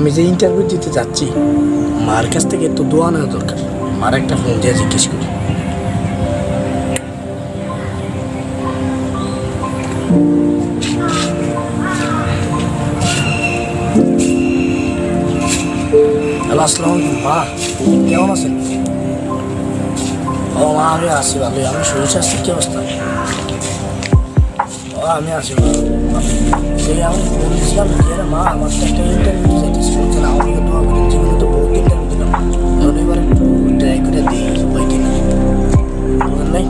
আমি যে ইন্টারভিউ দিতে যাচ্ছি, মার কাছ থেকে একটু দোয়া নেওয়া দরকার। মার একটা ফোন দিয়ে জিজ্ঞেস করি। হ্যালো, আসসালামু মা। কেমন আছেন? ও মা, আমি আছি, ভালোই। আমি শরীর স্বাস্থ্যের কি অবস্থা? আমি ভালো। সেই আমি মা, আমার তো আমি দোয়া করি জীবনে তো বহুত নাই?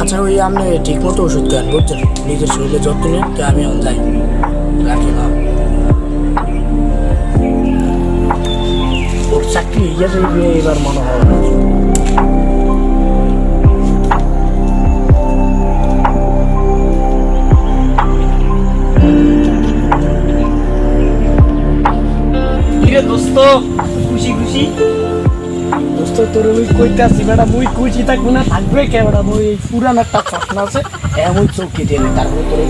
আচ্ছা ওই আপনি ঠিক মতো ওষুধ খান, বুঝছেন? নিজের শরীরে যত্ন নেন, তো আমি এখন যাই। রাখি না চাকরি যাবে এবার মনে হয় দোস্ত তোর ওই কইতে আসছি বেটা মুই খুশি থাকব না থাকবে কে বেটা মুই এই পুরান একটা চশমা আছে এমন কেটে এনে তারপরে তোর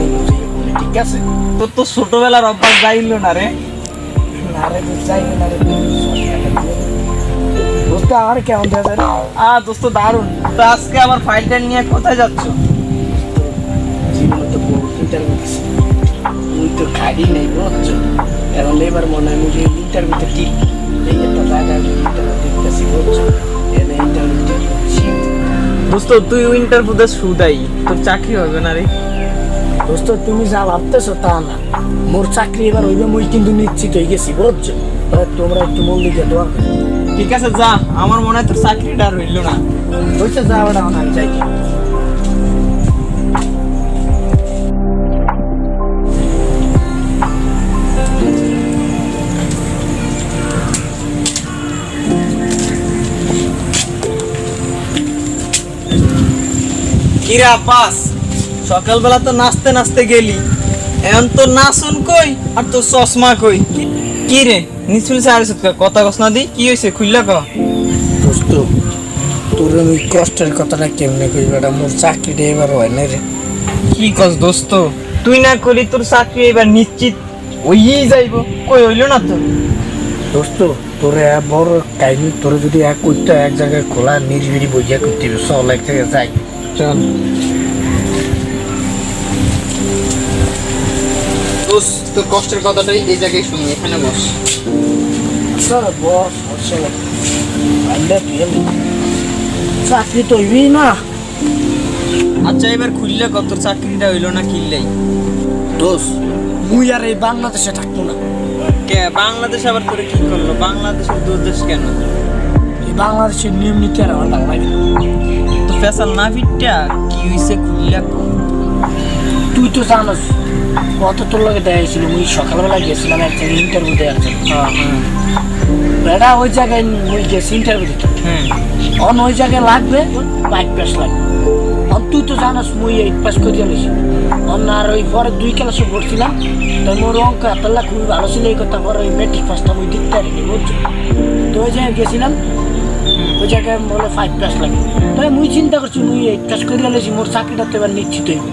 ঠিক আছে? তোর তো ছোটবেলার অভ্যাস যাইলো না রে। না রে চাইবে না রে। দোস্ত আর কেমন দেওয়া যায়? আ দোস্ত দারুণ তো আজকে আমার ফাইলটা নিয়ে কোথায় যাচ্ছ? জীবনে তো বহুত মুই তো খাই নেই বুঝছ? এখন এবার মনে হয় মুই ইন্টারভিউতে ঠিক। দোস্ত তুই উইন্টার পুদের সুদাই তোর চাকরি হবে না রে। দোস্ত তুমি যা ভাবতেছো তা না। মোর চাকরি এবার হইবে মুই কিন্তু নিশ্চিত হয়ে গেছি বুঝছ? তোমরা একটু মন দিকে দোয়া ঠিক আছে যা। আমার মনে হয় তোর চাকরিটা আর হইল না। বুঝছ যা ওটা আমি যাই। কিরে আব্বাস সকালবেলা তো নাচতে নাচতে গেলি। এখন তোর নাচুন কই আর তোর চশমা কই? কি রে নিচুল সাড়ে কথা কস না দি কি হয়েছে খুললা ক? দোস্ত তোর আমি কষ্টের কথাটা কেমনে কই বেটা? মোর চাকরিটা এবার হয় না রে। কি কস দোস্ত? তুই না করলি তোর চাকরি এবার নিশ্চিত ওইই যাইব। কই হইল না তো? দোস্ত তোরে বড় কাহিনী তোরে যদি এক করতে এক জায়গায় খোলা নিরিবিরি বইয়া করতে চল এক জায়গায় যাই। চল তোর কষ্টের কথাটাই এই জায়গায় শুনি এখানে বস। চাকরি তো হইবি না। আচ্ছা এবার খুললে কত? চাকরিটা হইল না কিনলেই? দোষ মুই আর এই বাংলাদেশে থাকব না। কে বাংলাদেশ আবার করে কি করল? বাংলাদেশের দূর দেশ কেন? এই বাংলাদেশের নিয়ম নীতি আর আমার ভালো লাগে ফেসাল না ফিটটা কি হইছে খুললে তুই তো জানোস কত তোর লগে দেখা ছিল মুই সকালবেলা গেছিলাম এক জায়গায় ইন্টারভিউ দেওয়ার জন্য। হ্যাঁ হ্যাঁ। বেড়া ওই জায়গায় মুই গেছি ইন্টারভিউ দিতে। হ্যাঁ। অন ওই জায়গায় লাগবে বাইক পাস লাগবে। অন তুই তো জানাস মুই এইট পাস করে জানিস অন আর ওই পরে দুই ক্লাসে পড়ছিলাম তাই মোর অঙ্ক এতলা খুবই ভালো ছিল এই কথা পরে ওই মেট্রিক পাসটা মুই দিতে পারিনি বুঝছ? তো ওই জায়গায় গেছিলাম ওই জায়গায় বলে ফাইভ পাস লাগে। তাই মুই চিন্তা করছি মুই এইট পাস করে আলেছি মোর চাকরিটা তো এবার নিশ্চিত হইব।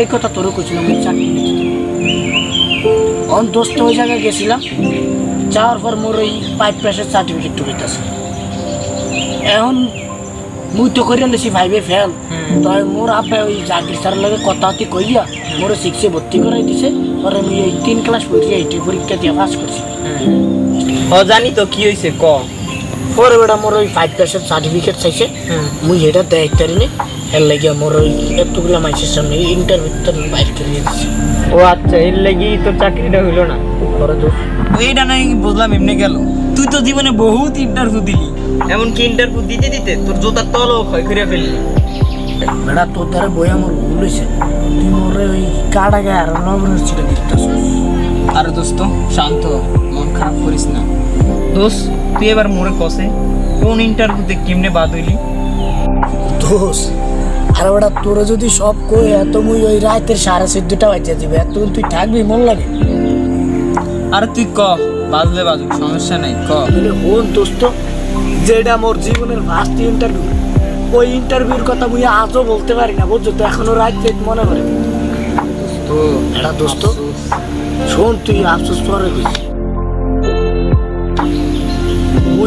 এই কথা তোরও করছিলাম মুই চাকরি নিশ্চিত। অন দোস্ত ওই জায়গায় গেছিলাম যাওয়ার পর মোর ওই ফাইভ পাসের সার্টিফিকেট ঢুকাইতেছে এখন মুই তো করে লেছি ভাইবে ফেল। তাই মোর আব্বা ওই চাকরি স্যার লগে কথা হতে কইয়া মোর সিক্সে ভর্তি করাই দিছে। পরে আমি এই তিন ক্লাস পড়ি এইটি পরীক্ষা দিয়ে পাস করছি। জানি তো কি হইছে ক? পরে বেটা মোর ওই ফাইভ পার্সেন্ট সার্টিফিকেট চাইছে। মুই সেটা দেয় তারিনি এর লাগিয়া মোর ওই এতগুলো মাইসের সামনে ইন্টারভিউ বাইর করে দিয়েছে ও আচ্ছা এর লাগি তোর চাকরিটা হইল না? পরে তো এইটা নাই বুঝলাম এমনি গেল। তুই তো জীবনে বহুত ইন্টারভিউ দিলি। এমনকি ইন্টারভিউ দিতে দিতে তোর জোতার তলও ক্ষয় করে ফেললি। বেটা তোর দ্বারা বই আমার ভুল হয়েছে তুই মোর ওই কার্ড আগে আর নবনের ছিল দিতেছিস আরে দোস্ত শান্ত মন খারাপ করিস না। দোস্ত তুই এবার মোরে কষে কোন ইন্টারভিউতে কেমনে বাদ হইলি? দোষ আর ওটা তোরা যদি সব কই এত মুই ওই রাতের সাড়ে চোদ্দটা বাজে দিবে এত তুই থাকবি মন লাগে? আর তুই ক বাজলে বাজুক সমস্যা নাই ক। বলে হন দোস্ত যেটা মোর জীবনের ফার্স্ট ইন্টারভিউ ওই ইন্টারভিউর কথা মুই আজও বলতে পারি না বুঝছ তো? এখনও রাত মনে করে তো এটা দোস্ত শোন তুই আফসোস পরে কইস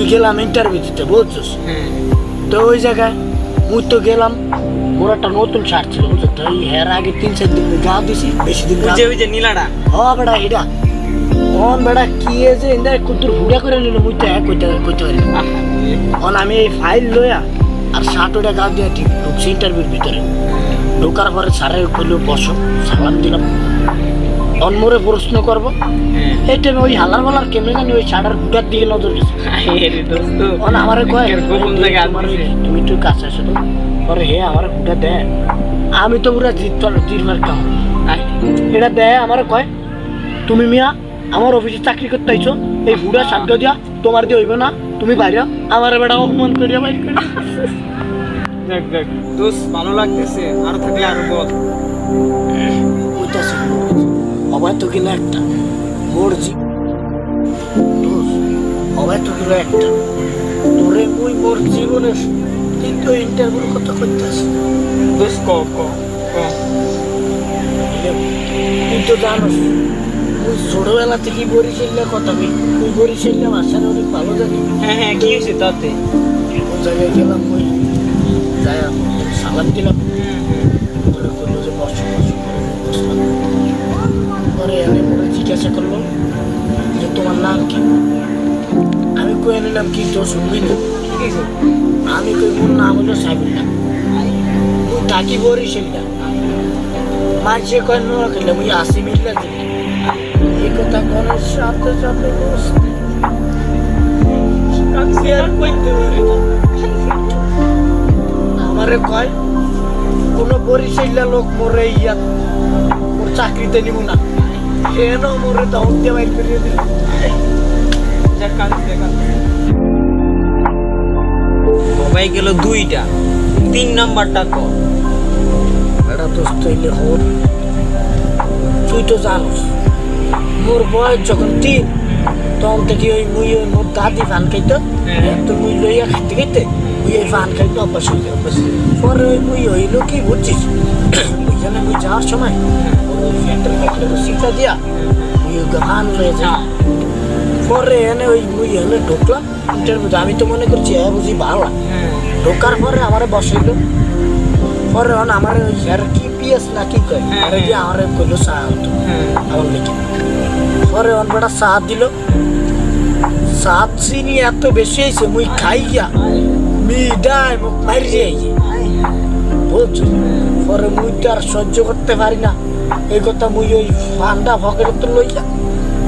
মুই গেলাম ইন্টারভিউ দিতে বলছিস হ্যাঁ তো ওই জায়গায় মুই তো গেলাম মোর একটা নতুন শার্ট ছিল বুঝছ তো? এই হের আগে তিন চার দিন গা দিছি বেশি দিন ওই যে ওই যে নীলাটা। হ বেড়া এটা। অন বেড়া কি যে ইন্দা কুতুর হুড়া করে নিল মুই তো এক কইতে কইতে পারি। অন আমি এই ফাইল লইয়া আর শার্ট ওটা গা দিয়ে ঠিক ঢুকছি ইন্টারভিউর ভিতরে। ঢোকার পরে স্যারে কইলো বসো সালাম দিলাম। অনমরে প্রশ্ন করব। হ্যাঁ। এই টাইমে ওই হালার বালার কেমনে জানি ওই শার্টের হুটার দিকে নজর গেছে অন আমারে কয় গোপন "এই জায়গায় তোমার আনছে। ওই- তুমি একটু কাছে আসো তো। পরে হে আমার হুটা দেয় আমি তো পুরা জিত জিরবার কাম। এটা দেয় আমার কয় তুমি মিয়া আমার অফিসে চাকরি করতে আইছো। এই বুড়া সাধ্য দিয়া তোমার দিয়ে হইব না। তুমি বাইরে আমার বেটা অপমান করিয়া বাইর দোস্ত ভালো লাগতেছে। আরও থাকলে আরও বল। অবাই কিনা একটা। মোর জি অবাই তো কিনা একটা। তোরে মুই মোর জীবনের কিন্তু ইন্টারভিউর কথা করতেছি দোস্ত ক ক তুই তো জানোস তুই ছোটবেলা থেকে বরিশাল্লা কথা কই তুই বরিশাল্লা ভাষাটা অনেক ভালো জানি। হ্যাঁ হ্যাঁ কি হয়েছে তাতে? কোন জায়গায় গেলাম ওই যাই সালাম দিলাম। যে তোমার নাম কি? আমি কয়ে নিলাম কি তো শুনবি না। কি হয়েছে আমি কই মোর নাম হলো সাইবুল্লাহ মুই থাকি বরিশাল্লা মাঝে কয় নোয়া খেলে, মুই আসি মিল্লা দিলি এই কথা করার সাথে সাথে আমারে কয়, কোনো বরিশাল্লা লোক মোরে ইয়া মোর চাকরিতে নিব না। যাক কাঁদতে কাঁদতে সবাই গেল দুইটা তিন নাম্বারটা ক এটা হইলে হোক তুই তো জানোস মোর বয়স যখন তিন তখন থেকে ওই মুই ওই মোর দাদি ফান খাইতো। তো মুই লইয়া খাইতে খাইতে মুই ওই ফান খাইতে অভ্যাস হইতে অভ্যাস পরে ওই মুই হইল কি বুঝছিস ওইখানে মুই যাওয়ার সময় সিটটা দিয়া এনে ওই মুই এনে আমি তো মনে করছি হ্যাঁ বুঝি ভালো হ্যাঁ ঢোকার পরে আমারে বসাইলো পরে আমার ওই হেয়ার কি পিএস না কি কয় হ্যাঁ, আরে আমারে কইলো হ্যাঁ আমার লেগে পরে অন বেটা চা দিল চা চিনি এত বেশি হয়েছে মুই খাইয়া মিডাই মুখ মারি আইছে বুঝছ পরে মুই তো আর সহ্য করতে পারি না এই কথা মুই ওই ফান্ডা পকেটে তো লইয়া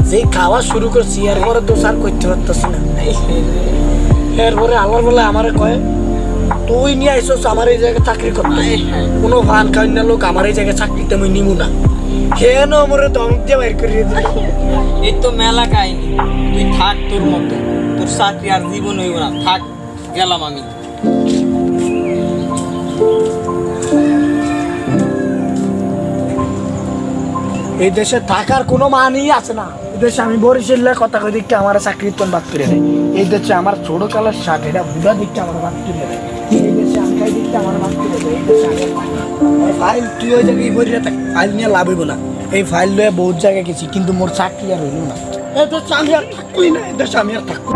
যেই খাওয়া শুরু করছি এরপরে দোষার করতে পারতেছি না। এরপরে আমার বলে আমারে কয় তুই নিয়ে আইসস আমার এই জায়গায় চাকরি করতে। কোনো ফান খাই না লোক আমার এই জায়গায় চাকরিতে আমি নিমু না। কেন আমারে দমক দিয়ে বাইর করিয়ে দিল। এই তো মেলা কাহিনী। তুই থাক তোর মতো। তোর চাকরি আর জীবন হইব না। থাক গেলাম আমি। এই দেশে থাকার কোনো মানই আছে না। এই দেশে আমি বরিশাল্লা কথা কই দিকটা আমার চাকরি তো বাদ করে দেয়। এই দেশে আমার ছোট কালের শার্ট এটা বুড়া দিকটা আমার বাদ করে দেয়। এই দেশে আঙ্কাই দিকটা আমার বাদ করে দেয় এই দেশে ফাইল তুই ওই জায়গায় বরিয়া থাক ফাইল নিয়ে লাভ হইব না। এই ফাইল লয়ে বহুত জায়গায় গেছি কিন্তু মোর চাকরি আর হইল না। এই দেশে আমি আর থাকুই না এই দেশে আমি আর থাকুই।